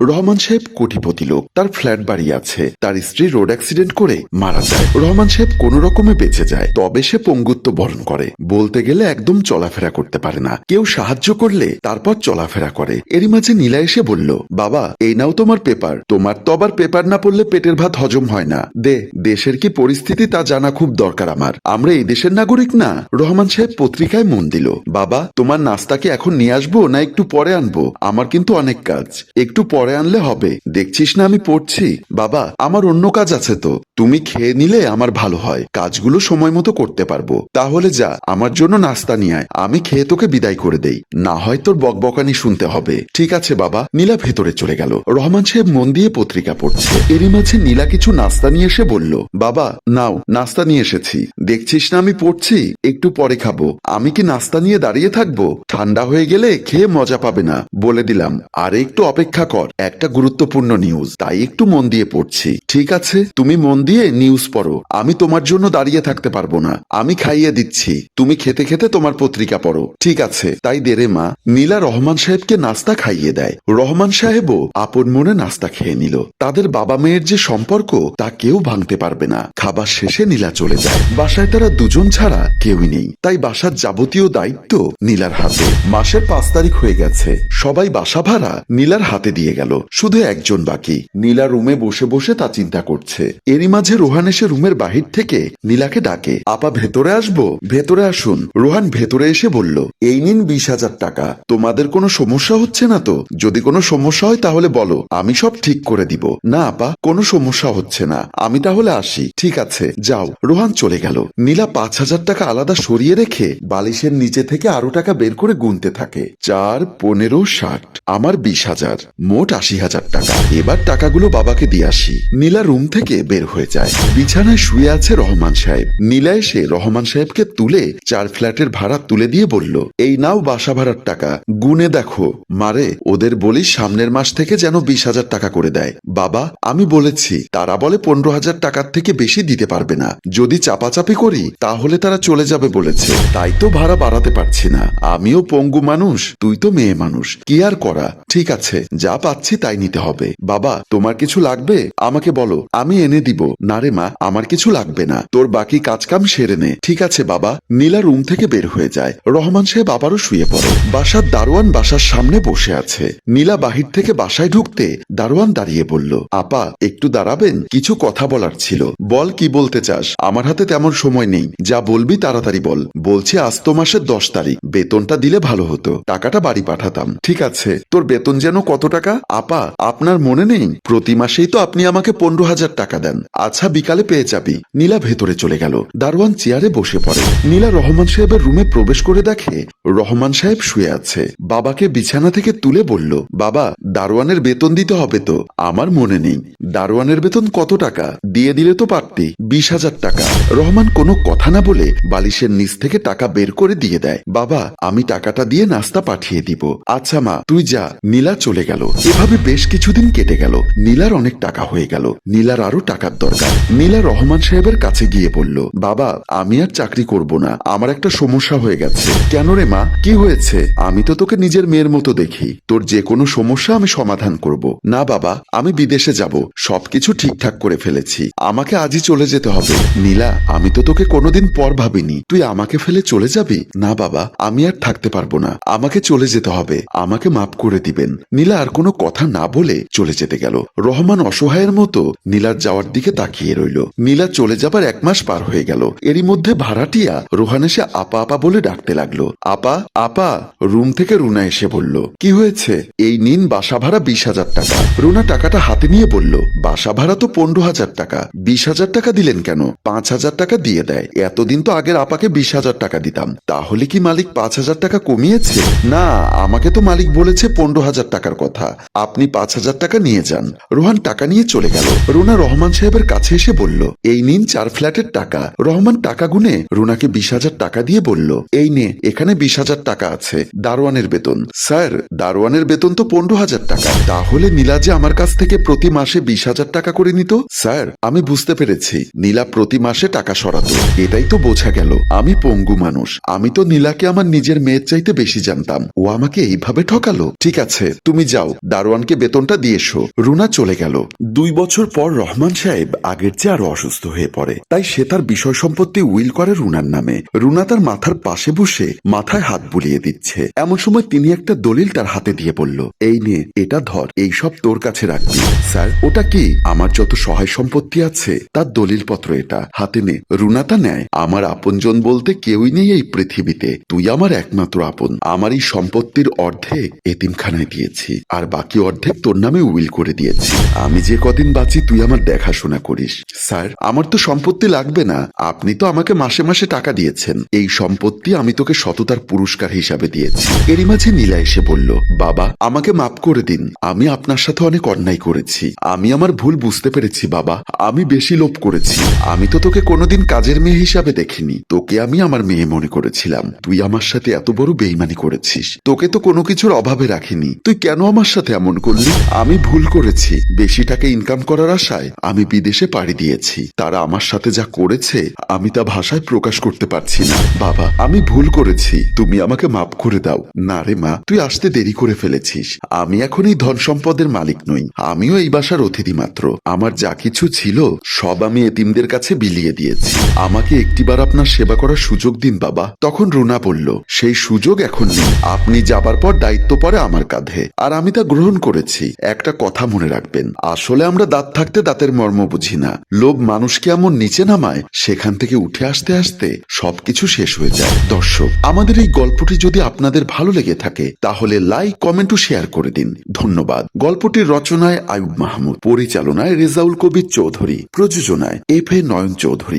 রহমান সাহেব কোটিপতি লোক, তার ফ্ল্যাট বাড়ি আছে, তার স্ত্রী রোড অ্যাক্সিডেন্ট করে মারা যায়। রহমান সাহেব কোন রকমে বেঁচে যায়, তবে সে পঙ্গুত্ব বরণ করে। বলতে গেলে একদম চলাফেরা করতে পারে না। কেউ সাহায্য করলে তারপর চলাফেরা করে। এরই মাঝে নীলা এসে বলল, বাবা, এই নাও তোমার পেপার। তোমার তো আবার পেপার না পড়লে পেটের ভাত হজম হয় না। দে, দেশের কি পরিস্থিতি তা জানা খুব দরকার আমার। আমরা এই দেশের নাগরিক না। রহমান সাহেব পত্রিকায় মন দিল, বাবা, তোমার নাস্তাকে এখন নিয়ে আসব না একটু পরে আনব? আমার কিন্তু অনেক কাজ। একটু পরে আনলে হবে। দেখছিস না আমি পড়ছি? বাবা, আমার অন্য কাজ আছে তো। তুমি খেয়ে নিলে আমার ভালো হয়। কাজগুলো সময় মতো করতে পারব। তাহলে যা, আমার জন্য নাস্তা নিয়ে আয়। আমি খেয়ে তোকে বিদায় করে দেই। না হয় তোর বকবকানি শুনতে হবে। ঠিক আছে বাবা। নীলা ভেতরে চলে গেল। রহমান সাহেব মন দিয়ে পত্রিকা পড়ছে। এরই মাঝে নীলা কিছু নাস্তা নিয়ে এসে বলল, বাবা, নাও, নাস্তা নিয়ে এসেছি। দেখছিস না আমি পড়ছি? একটু পরে খাব। আমি কি নাস্তা নিয়ে দাঁড়িয়ে থাকব? ঠান্ডা হয়ে গেলে খেয়ে মজা পাবে না। বলে দিলাম। আর, একটু অপেক্ষা কর। একটা গুরুত্বপূর্ণ নিউজ তাই একটু মন দিয়ে পড়ছি। ঠিক আছে? তুমি মন দিয়ে নিউজ পড়ো। আমি তোমার জন্য দাঁড়িয়ে থাকতে পারব না। আমি খাইয়ে দিচ্ছি। তুমি খেতে খেতে তোমার পত্রিকা পড়ো। ঠিক আছে? তাই দেরে মা। নীলা রহমান সাহেবকে নাস্তা খাইয়ে দেয়। রহমান সাহেবও আপন মনে নাস্তা খেয়ে নিল। তাদের বাবা মেয়ের যে সম্পর্ক, তা কেউ ভাঙতে পারবে না। খাবার শেষে নীলা চলে যায়। বাসায় তারা দুজন ছাড়া কেউই নেই। তাই বাসার যাবতীয় দায়িত্ব নীলার হাতে। মাসের পাঁচ তারিখ হয়ে গেছে। সবাই বাসা ভাড়া নীলার হাতে দিয়ে গেল। শুধু একজন বাকি। নীলা রুমে বসে বসে তা চিন্তা করছে। এরই মাঝে রোহান এসে রুমের বাহির থেকে নীলাকে ডাকে। আপা, ভেতরে আসব? ভেতরে আসুন। রোহান ভেতরে এসে বলল, এই নিন বিশ হাজার টাকা। তোমাদের কোনো সমস্যা হচ্ছে না তো? যদি কোনো সমস্যা হয় তাহলে বলো, আমি সব ঠিক করে দিব। না, আপা, কোনো সমস্যা হচ্ছে না। আমি তাহলে আসি। ঠিক আছে, যাও। রোহান চলে গেল। নীলা পাঁচ হাজার টাকা আলাদা সরিয়ে রেখে বালিশের নিচে থেকে আরও টাকা বের করে গুনতে থাকে। চার, পনেরো, ষাট, আমার বিশ হাজার। মোট আশি হাজার টাকা। এবার টাকাগুলো বাবাকে দিয়ে আসি। নীলা রুম থেকে বের হয়ে যায়। বিছানায় শুয়ে আছে রহমান সাহেব। নীলা এসে রহমান সাহেবকে তুলে চার ফ্ল্যাটের ভাড়া তুলে দিয়ে বলল, এই নাও বাসা ভাড়ার টাকা। গুনে দেখো। মারে, ওদের বলি সামনের মাস থেকে যেন বিশ হাজার টাকা করে দেয়। বাবা, আমি বলেছি, তারা বলে পনেরো হাজার টাকার থেকে বেশি দিতে পারবে না। যদি চাপাচাপি করি, তাহলে তারা চলে যাবে বলেছে। তাই তো ভাড়া বাড়াতে পারছি না। আমিও পঙ্গু মানুষ, তুই তো মেয়ে মানুষ। কি আর করা? ঠিক আছে, যা পাচ্ছি তাই নিতে হবে। বাবা, তোমার কিছু লাগবে? আমাকে বলো, আমি এনে দিব। না রে মা, আমার কিছু লাগবে না। তোর বাকি কাজকাম সেরে নে। ঠিক আছে বাবা, নীলা রুম থেকে বের হয়ে যায়। রহমান সাহেব আবারও শুয়ে পড়ে। বাসার দারোয়ান বাসার সামনে বসে আছে। নীলা বাহির থেকে বাসায় ঢুকতে দারোয়ান দাঁড়িয়ে বলল, আপা, একটু দাঁড়াবেন? কিছু কথা বলার ছিল। বল, কি বলতে চাস? আমার হাতে তেমন সময় নেই। যা বলবি তাড়াতাড়ি বল। বলছি আস্ত মাসের দশ তারিখ। বেতনটা দিলে ভালো হতো। টাকাটা বাড়ি পাঠাতাম। ঠিক আছে। তোর বেতন যেন কত টাকা? আপা, আপনার মনে নেই? প্রতি মাসেই তো আপনি আমাকে পনেরো হাজার টাকা দেন। আচ্ছা বিকালে পেয়ে যাবি। নীলা ভেতরে চলে গেল। দারোয়ান চেয়ারে বসে পড়ে। নীলা রহমান সাহেবের রুমে প্রবেশ করে দেখে রহমান সাহেব শুয়ে আছে। বাবাকে বিছানা থেকে তুলে বলল, বাবা, দারোয়ানের বেতন দিতে হবে তো। আমার মনে নেই। দারোয়ানের বেতন কত টাকা? দিয়ে দিলে তো পারতি। বিশ হাজার টাকা। রহমান কোনো কথা না বলে বালিশের নিচ থেকে টাকা বের করে দিয়ে দেয়। বাবা, আমি টাকাটা দিয়ে নাস্তা পাঠিয়ে দিব। আচ্ছা মা, তুই যা। নীলা চলে গেল। এভাবে বেশ কিছুদিন কেটে গেল। নীলার অনেক টাকা হয়ে গেল। নীলার আরও টাকার দরকার। নীলা রহমান সাহেবের কাছে গিয়ে বলল, বাবা, আমি আর চাকরি করব না। আমার একটা সমস্যা হয়ে গেছে। কেন রে মা? কি হয়েছে? আমি তো তোকে নিজের মেয়ের মতো দেখি। তোর যে কোনো সমস্যা আমি সমাধান করব। না বাবা, আমি বিদেশে যাব। সবকিছু ঠিকঠাক করে ফেলেছি। আমাকে আজই চলে যেতে হবে। নীলা, আমি তো তোকে কোনোদিন পর ভাবিনি। তুই আমাকে ফেলে চলে যাবি? না বাবা, আমি আর থাকতে পারব না। আমাকে চলে যেতে হবে। আমাকে মাফ করে দিবেন। নীলা, আর কোনো কথা না বলে চলে যেতে গেল। রহমান অসহায়ের মতো নীলার যাওয়ার দিকে তাকিয়ে রইল। নীলা চলে যাবার এক মাস পার হয়ে গেল। এরই মধ্যে ভাড়াটিয়া রোহান এসে আপা আপা বলে ডাকতে লাগল। আপা আপা, রুম থেকে রুনা এসে বলল, কি হয়েছে? এই নিন বাসা ভাড়া বিশ হাজার টাকা। রুনা টাকাটা হাতে নিয়ে বলল, বাসা ভাড়া তো পনেরো হাজার টাকা। বিশ হাজার টাকা দিলেন কেন? পাঁচ হাজার টাকা দিয়ে দেয়। এতদিন তো আগের আপাকে বিশ হাজার টাকা দিতাম। তাহলে কি মালিক পাঁচ হাজার টাকা কমিয়েছে? না, আমাকে তো মালিক বলেছে পনেরো হাজার টাকার কথা। আপনি পাঁচ হাজার টাকা নিয়ে যান। রোহান টাকা নিয়ে চলে গেল। রুনা রহমান সাহেবের কাছে এসে বলল, এই নিন চার ফ্ল্যাটের টাকা। রহমান টাকা গুনে রুনাকে বিশ হাজার টাকা দিয়ে বলল, এই নে, এখানে বিশ হাজার টাকা আছে, দারোয়ানের বেতন। স্যার, দারোয়ানের বেতন তো পনেরো হাজার টাকা। তাহলে নীলা যে আমার কাছ থেকে প্রতি মাসে বিশ হাজার টাকা করে নিত? স্যার, আমি বুঝতে পেরেছি। নীলা প্রতি মাসে টাকা সরাতো। এটাই তো বোঝা গেল। আমি পঙ্গু মানুষ। আমি তো নীলাকে আমার নিজের মেয়ের চাইতে বেশি জানতাম। ও আমাকে এইভাবে ঠকালো। ঠিক আছে, তুমি যাও। দারোয়ান দারোয়ানকে বেতনটা দিয়ে এসো। রুনা চলে গেল। দুই বছর পর রহমান সাহেব আগের চেয়ে আরও অসুস্থ হয়ে পড়ে। তাই সে তার বিষয় সম্পত্তি উইল করে রুনার নামে। রুনা তার মাথার পাশে বসে মাথায় হাত বুলিয়ে দিচ্ছে। এমন সময় তিনি একটা দলিল তার হাতে দিয়ে বলল, এই নে, এটা ধর, এই সব তোর কাছে রাখবি। স্যার, ওটা কি? আমার যত সহায় সম্পত্তি আছে, তার দলিল পত্র এটা। হাতে নে। রুনা তা নেয়। আমার আপনজন বলতে কেউই নেই এই পৃথিবীতে। তুই আমার একমাত্র আপন। আমার এই সম্পত্তির অর্ধেক এতিমখানায় দিয়েছি। আর বাকি অর্ধেক তোর নামে উইল করে দিয়েছি। আমি যে কদিন বাঁচি, তুই আমার দেখাশোনা করিস। স্যার, আমার তো সম্পত্তি লাগবে না। আপনি তো আমাকে মাসে মাসে টাকা দিয়েছেন। এই সম্পত্তি আমি তোকে সততার পুরস্কার হিসাবে দিয়েছি। এরই মাঝে নীলা এসে বলল, বাবা, আমাকে মাফ করে দিন। আমি আপনার সাথে অনেক অন্যায় করেছি। আমি আমার ভুল বুঝতে পেরেছি, বাবা। আমি বেশি লোভ করেছি। আমি তো তোকে কোনোদিন কাজের মেয়ে হিসাবে দেখিনি। তোকে আমি আমার মেয়ে মনে করেছিলাম। তুই আমার সাথে এত বড় বেইমানি করেছিস। তোকে তো কোনো কিছুর অভাবে রাখিনি। তুই কেন আমার সাথে এমন করলি, আমি ভুল করেছি। বেশি টাকা ইনকাম করার আশায় আমি বিদেশে পাড়ি দিয়েছি। তারা আমার সাথে যা করেছে, আমি তা ভাষায় প্রকাশ করতে পারছি না। বাবা, আমি ভুল করেছি। তুমি আমাকে মাফ করে দাও। না রে মা, তুই আসতে দেরি করে ফেলেছিস। আমি এখন এই ধন সম্পদের মালিক নই। আমিও এই বাসার অতিথি মাত্র। আমার যা কিছু ছিল, সব আমি এতিমদের কাছে বিলিয়ে দিয়েছি। আমাকে একটিবার আপনার সেবা করার সুযোগ দিন, বাবা। তখন রুনা বলল, সেই সুযোগ এখন নেই। আপনি যাবার পর দায়িত্ব পড়ে আমার কাঁধে। আর আমি তা গ্রহণ করেছি। একটা কথা মনে রাখবেন, আসলে আমরা দাঁত থাকতে দাঁতের মর্ম বুঝি না। লোভ মানুষকে এমন নিচে নামায়, সেখান থেকে উঠে আসতে আসতে সবকিছু শেষ হয়ে যায়। দর্শক, আমাদের এই গল্পটি যদি আপনাদের ভালো লেগে থাকে, তাহলে লাইক, কমেন্ট ও শেয়ার করে দিন। ধন্যবাদ। গল্পটির রচনায় আয়ুব মাহমুদ, পরিচালনায় রেজাউল কবির চৌধুরী, প্রযোজনায় এফ এ নয়ন চৌধুরী।